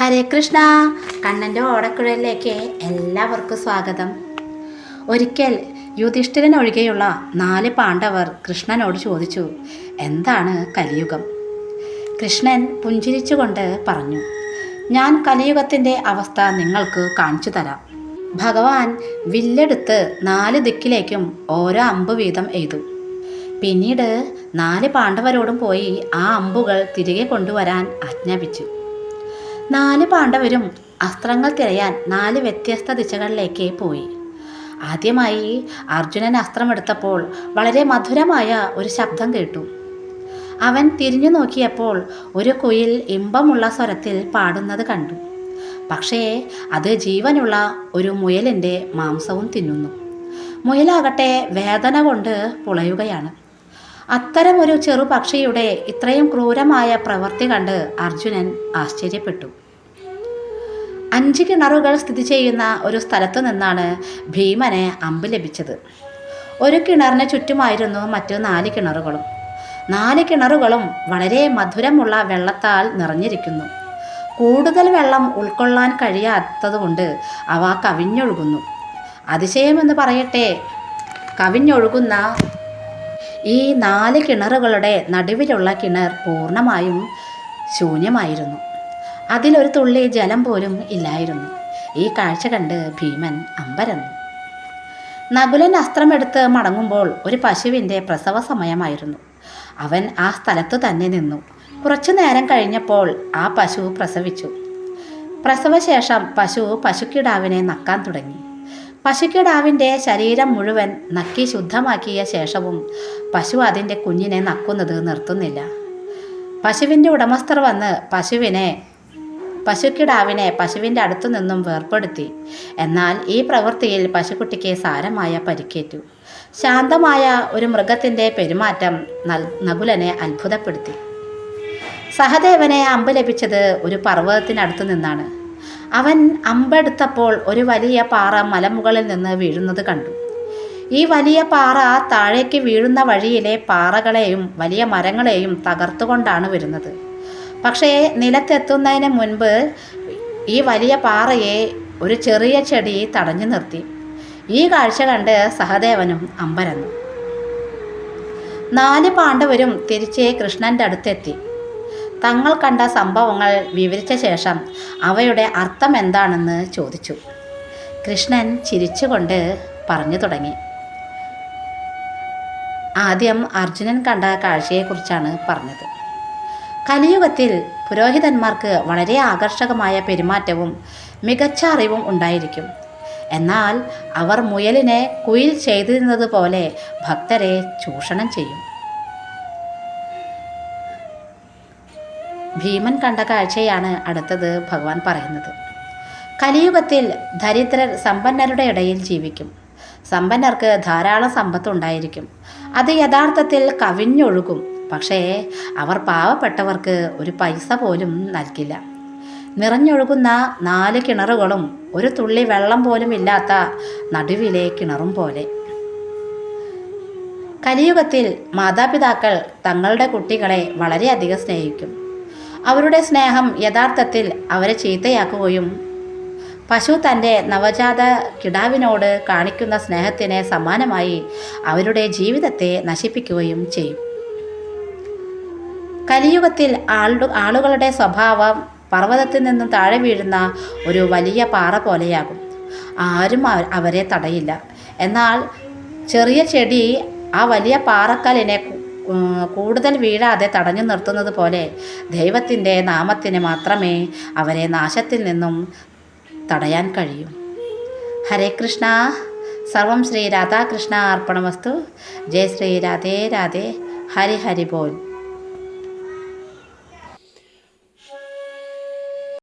ഹരേ കൃഷ്ണ. കണ്ണന്റെ ഓടക്കുഴലിലേക്ക് എല്ലാവർക്കും സ്വാഗതം. ഒരിക്കൽ യുധിഷ്ഠിരൻ ഒഴികെയുള്ള നാല് പാണ്ഡവർ കൃഷ്ണനോട് ചോദിച്ചു എന്താണ് കലിയുഗം? കൃഷ്ണൻ പുഞ്ചിരിച്ചുകൊണ്ട് പറഞ്ഞു ഞാൻ കലിയുഗത്തിന്റെ അവസ്ഥ നിങ്ങൾക്ക് കാണിച്ചു തരാം. ഭഗവാൻ വില്ലെടുത്ത് നാല് ദിക്കിലേക്കും ഓരോ അമ്പ് വീതം എയ്തു. പിന്നീട് നാല് പാണ്ഡവരോടും പോയി ആ അമ്പുകൾ തിരികെ കൊണ്ടുവരാൻ ആജ്ഞാപിച്ചു. നാല് പാണ്ഡവരും അസ്ത്രങ്ങൾ തിരയാൻ നാല് വ്യത്യസ്ത ദിശകളിലേക്ക് പോയി. ആദ്യമായി അർജുനൻ അസ്ത്രമെടുത്തപ്പോൾ വളരെ മധുരമായ ഒരു ശബ്ദം കേട്ടു. അവൻ തിരിഞ്ഞു നോക്കിയപ്പോൾ ഒരു കുയിൽ ഇമ്പമുള്ള സ്വരത്തിൽ പാടുന്നത് കണ്ടു. പക്ഷേ അത് ജീവനുള്ള ഒരു മുയലിന്റെ മാംസവും തിന്നുന്നു. മുയലാകട്ടെ വേദന കൊണ്ട് പുളയുകയാണ്. അത്തരമൊരു ചെറു പക്ഷിയുടെ ഇത്രയും ക്രൂരമായ പ്രവൃത്തി കണ്ട് അർജുനൻ ആശ്ചര്യപ്പെട്ടു. അഞ്ച് കിണറുകൾ സ്ഥിതി ചെയ്യുന്ന ഒരു സ്ഥലത്തു നിന്നാണ് ഭീമന് അമ്പ് ലഭിച്ചത്. ഒരു കിണറിന് ചുറ്റുമായിരുന്നു മറ്റു നാല് കിണറുകളും. നാല് കിണറുകളും വളരെ മധുരമുള്ള വെള്ളത്താൽ നിറഞ്ഞിരിക്കുന്നു. കൂടുതൽ വെള്ളം ഉൾക്കൊള്ളാൻ കഴിയാത്തതുകൊണ്ട് അവ കവിഞ്ഞൊഴുകുന്നു. അതിശയമെന്ന് പറയട്ടെ കവിഞ്ഞൊഴുകുന്ന ഈ നാല് കിണറുകളുടെ നടുവിലുള്ള കിണർ പൂർണമായും ശൂന്യമായിരുന്നു. അതിലൊരു തുള്ളി ജലം പോലും ഇല്ലായിരുന്നു. ഈ കാഴ്ച കണ്ട് ഭീമൻ അമ്പരന്നു. നകുലൻ അസ്ത്രമെടുത്ത് മടങ്ങുമ്പോൾ ഒരു പശുവിന്റെ പ്രസവ സമയമായിരുന്നു. അവൻ ആ സ്ഥലത്തു തന്നെ നിന്നു. കുറച്ചു നേരം കഴിഞ്ഞപ്പോൾ ആ പശു പ്രസവിച്ചു. പ്രസവശേഷം പശു പശുക്കിടാവിനെ നക്കാൻ തുടങ്ങി. പശുക്കിടാവിന്റെ ശരീരം മുഴുവൻ നക്കി ശുദ്ധമാക്കിയ ശേഷവും പശു അതിന്റെ കുഞ്ഞിനെ നക്കുന്നത് നിർത്തുന്നില്ല. പശുവിന്റെ ഉടമസ്ഥർ വന്ന് പശുവിനെ പശുക്കിടാവിനെ പശുവിന്റെ അടുത്തു നിന്നും വേർപ്പെടുത്തി. എന്നാൽ ഈ പ്രവൃത്തിയിൽ പശുക്കുട്ടിക്ക് സാരമായ പരിക്കേറ്റു. ശാന്തമായ ഒരു മൃഗത്തിന്റെ പെരുമാറ്റം നകുലനെ അത്ഭുതപ്പെടുത്തി. സഹദേവനെ അമ്പ് ലഭിച്ചത് ഒരു പർവതത്തിനടുത്തു നിന്നാണ്. അവൻ അമ്പെടുത്തപ്പോൾ ഒരു വലിയ പാറ മലമുകളിൽ നിന്ന് വീഴുന്നത് കണ്ടു. ഈ വലിയ പാറ താഴേക്ക് വീഴുന്ന വഴിയിലെ പാറകളെയും വലിയ മരങ്ങളെയും തകർത്തുകൊണ്ടാണ് വരുന്നത്. പക്ഷേ നിലത്തെത്തുന്നതിന് മുൻപ് ഈ വലിയ പാറയെ ഒരു ചെറിയ ചെടി തടഞ്ഞു നിർത്തി. ഈ കാഴ്ച കണ്ട് സഹദേവനും അമ്പരന്നു. നാല് പാണ്ഡവരും തിരിച്ച് കൃഷ്ണന്റെ അടുത്തെത്തി. തങ്ങൾ കണ്ട സംഭവങ്ങൾ വിവരിച്ച ശേഷം അവയുടെ അർത്ഥം എന്താണെന്ന് ചോദിച്ചു. കൃഷ്ണൻ ചിരിച്ചുകൊണ്ട് പറഞ്ഞു തുടങ്ങി. ആദ്യം അർജുനൻ കണ്ട കാഴ്ചയെക്കുറിച്ചാണ് പറഞ്ഞത്. കലിയുഗത്തിൽ പുരോഹിതന്മാർക്ക് വളരെ ആകർഷകമായ പെരുമാറ്റവും മികച്ച അറിവും ഉണ്ടായിരിക്കും. എന്നാൽ അവർ മുയലിനെ കുയിൽ ചെയ്തിരുന്നത് പോലെ ഭക്തരെ ചൂഷണം ചെയ്യും. ഭീമൻ കണ്ട കാഴ്ചയാണ് അടുത്തത് ഭഗവാൻ പറയുന്നത്. കലിയുഗത്തിൽ ദരിദ്രർ സമ്പന്നരുടെ ഇടയിൽ ജീവിക്കും. സമ്പന്നർക്ക് ധാരാളം സമ്പത്ത് ഉണ്ടായിരിക്കും അത് യഥാർത്ഥത്തിൽ കവിഞ്ഞൊഴുകും. പക്ഷേ അവർ പാവപ്പെട്ടവർക്ക് ഒരു പൈസ പോലും നൽകില്ല. നിറഞ്ഞൊഴുകുന്ന നാല് കിണറുകളും ഒരു തുള്ളി വെള്ളം പോലും ഇല്ലാത്ത നടുവിലെ കിണറും പോലെ. കലിയുഗത്തിൽ മാതാപിതാക്കൾ തങ്ങളുടെ കുട്ടികളെ വളരെയധികം സ്നേഹിക്കും. അവരുടെ സ്നേഹം യഥാർത്ഥത്തിൽ അവരെ ചീത്തയാക്കുകയും പശു തന്റെ നവജാത കിടാവിനോട് കാണിക്കുന്ന സ്നേഹത്തിന് സമാനമായി അവരുടെ ജീവിതത്തെ നശിപ്പിക്കുകയും ചെയ്യും. കലിയുഗത്തിൽ ആളു ആളുകളുടെ സ്വഭാവം പർവതത്തിൽ നിന്നും താഴെ വീഴുന്ന ഒരു വലിയ പാറ പോലെയാകും. ആരും അവ- അവരെ തടയില്ല. എന്നാൽ ചെറിയ ചെടി ആ വലിയ പാറക്കല്ലിനെ കൂടുതൽ വീഴാതെ തടഞ്ഞു നിർത്തുന്നത് പോലെ ദൈവത്തിന്റെ നാമത്തിന് മാത്രമേ അവരെ നാശത്തിൽ നിന്നും തടയാൻ കഴിയൂ. ഹരേ കൃഷ്ണ. സർവം ശ്രീ രാധാകൃഷ്ണ അർപ്പണ വസ്തു ജയ ശ്രീ രാധേ രാധേ. ഹരി ഹരി ബോൽ